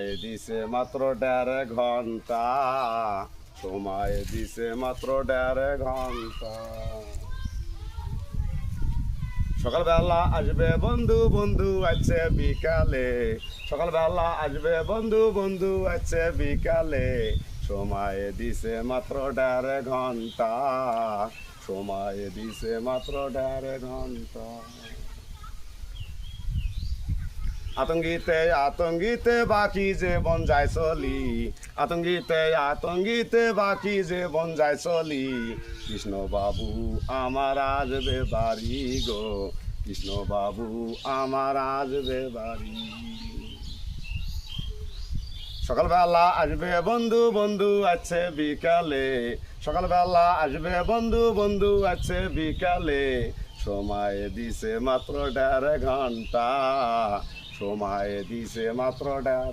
দিছে মাত্র দেড় ঘণ্টা। সময় দিছে মাত্র দেড় ঘণ্টা। সকালবেলা আসবে বন্ধু বন্ধু আছে বিকালে। সকালবেলা আসবে বন্ধু বন্ধু আছে বিকালে। সময় দিছে মাত্র দেড় ঘণ্টা। সময় দিছে মাত্র দেড় ঘণ্টা। আতঙ্কিতে আতঙ্কিতে বাকি যে বন যায় চলি। আতঙ্কিতে আতঙ্কিতে বাকি যে বন যায় চলি। কৃষ্ণ বাবু আমার আসবে বাড়ি গো। কৃষ্ণ বাবু আমার আসবে বাড়ি। সকালবেলা আসবে বন্ধু বন্ধু আছে বিকালে। সকালবেলা আসবে বন্ধু বন্ধু আছে বিকালে। সময় দিছে মাত্র দেড় ঘণ্টা। সময় দিছে মাত্র দেড়